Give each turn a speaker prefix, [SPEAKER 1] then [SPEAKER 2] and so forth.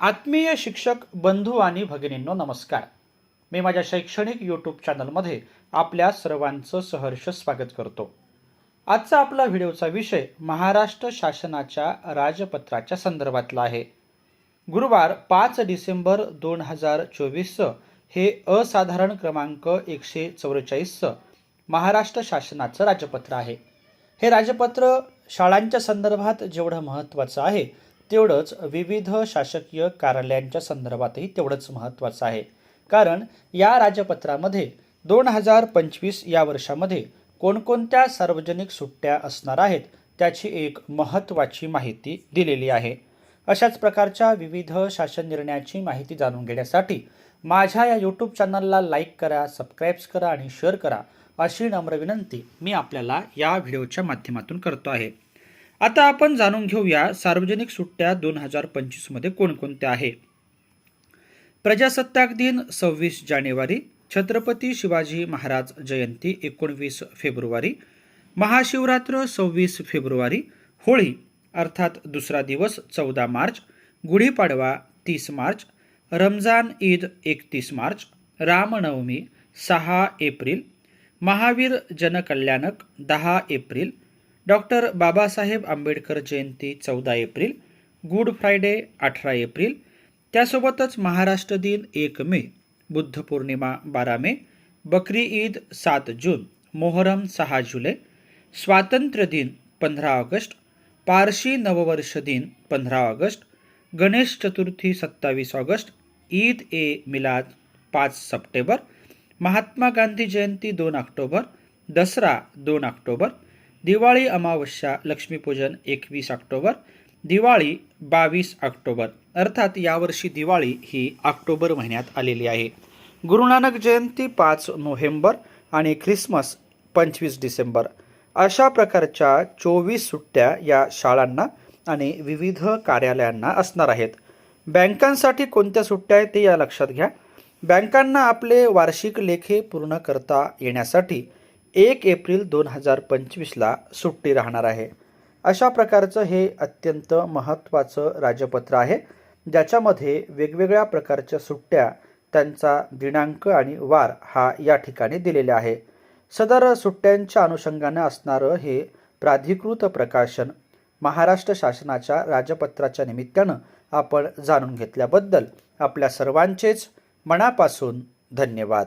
[SPEAKER 1] आत्मीय शिक्षक बंधू आणि भगिनींनो नमस्कार. मी माझ्या शैक्षणिक यूट्यूब चॅनलमध्ये आपल्या सर्वांचं सहर्ष स्वागत करतो. आजचा आपला व्हिडिओचा विषय महाराष्ट्र शासनाच्या राजपत्राच्या संदर्भातला आहे. गुरुवार पाच डिसेंबर दोन हजार चोवीसचं हे असाधारण क्रमांक एकशे चौवेचाळीसचं महाराष्ट्र शासनाचं राजपत्र आहे. हे राजपत्र शाळांच्या संदर्भात जेवढं महत्त्वाचं आहे तेवढंच विविध शासकीय कार्यालयांच्या संदर्भातही तेवढंच महत्त्वाचं आहे. कारण या राजपत्रामध्ये दोन हजार पंचवीस या वर्षामध्ये कोणकोणत्या सार्वजनिक सुट्ट्या असणार आहेत त्याची एक महत्त्वाची माहिती दिलेली आहे. अशाच प्रकारच्या विविध शासन निर्णयाची माहिती जाणून घेण्यासाठी माझ्या या यूट्यूब चॅनलला लाईक करा सबस्क्राईब्स करा आणि शेअर करा अशी नम्र विनंती मी आपल्याला या व्हिडिओच्या माध्यमातून करतो आहे. आता आपण जाणून घेऊया सार्वजनिक सुट्ट्या दोन हजार पंचवीसमध्ये कोणकोणत्या आहे प्रजासत्ताक दिन सव्वीस जानेवारी छत्रपती शिवाजी महाराज जयंती एकोणवीस फेब्रुवारी महाशिवरात्र सव्वीस फेब्रुवारी होळी अर्थात दुसरा दिवस चौदा मार्च गुढीपाडवा तीस मार्च रमजान ईद एकतीस मार्च रामनवमी सहा एप्रिल महावीर जनकल्याणक दहा एप्रिल डॉक्टर बाबासाहेब आंबेडकर जयंती चौदा एप्रिल गुड फ्रायडे अठरा एप्रिल त्यासोबतच महाराष्ट्र दिन एक मे बुद्ध पौर्णिमा बारा मे बकरी ईद सात जून मोहरम सहा जुलै स्वातंत्र्य दिन पंधरा ऑगस्ट पारशी नववर्ष दिन पंधरा ऑगस्ट गणेश चतुर्थी सत्तावीस ऑगस्ट ईद ए मिलाद पाच सप्टेंबर महात्मा गांधी जयंती दोन ऑक्टोबर दसरा दोन ऑक्टोबर दिवाळी अमावस्या लक्ष्मीपूजन एकवीस ऑक्टोबर दिवाळी बावीस ऑक्टोबर. अर्थात यावर्षी दिवाळी ही ऑक्टोबर महिन्यात आलेली आहे. गुरुनानक जयंती पाच नोव्हेंबर आणि ख्रिसमस पंचवीस डिसेंबर. अशा प्रकारच्या चोवीस सुट्ट्या या शाळांना आणि विविध कार्यालयांना असणार आहेत. बँकांसाठी कोणत्या सुट्ट्या आहेत ते या लक्षात घ्या. बँकांना आपले वार्षिक लेखे पूर्ण करता येण्यासाठी एक एप्रिल दोन हजार पंचवीसला सुट्टी राहणार आहे. अशा प्रकारचं हे अत्यंत महत्त्वाचं राजपत्र आहे ज्याच्यामध्ये वेगवेगळ्या प्रकारच्या सुट्ट्या त्यांचा दिनांक आणि वार हा या ठिकाणी दिलेला आहे. सदर सुट्ट्यांच्या अनुषंगानं असणारं हे प्राधिकृत प्रकाशन महाराष्ट्र शासनाच्या राजपत्राच्या निमित्तानं आपण जाणून घेतल्याबद्दल आपल्या सर्वांचेच मनापासून धन्यवाद.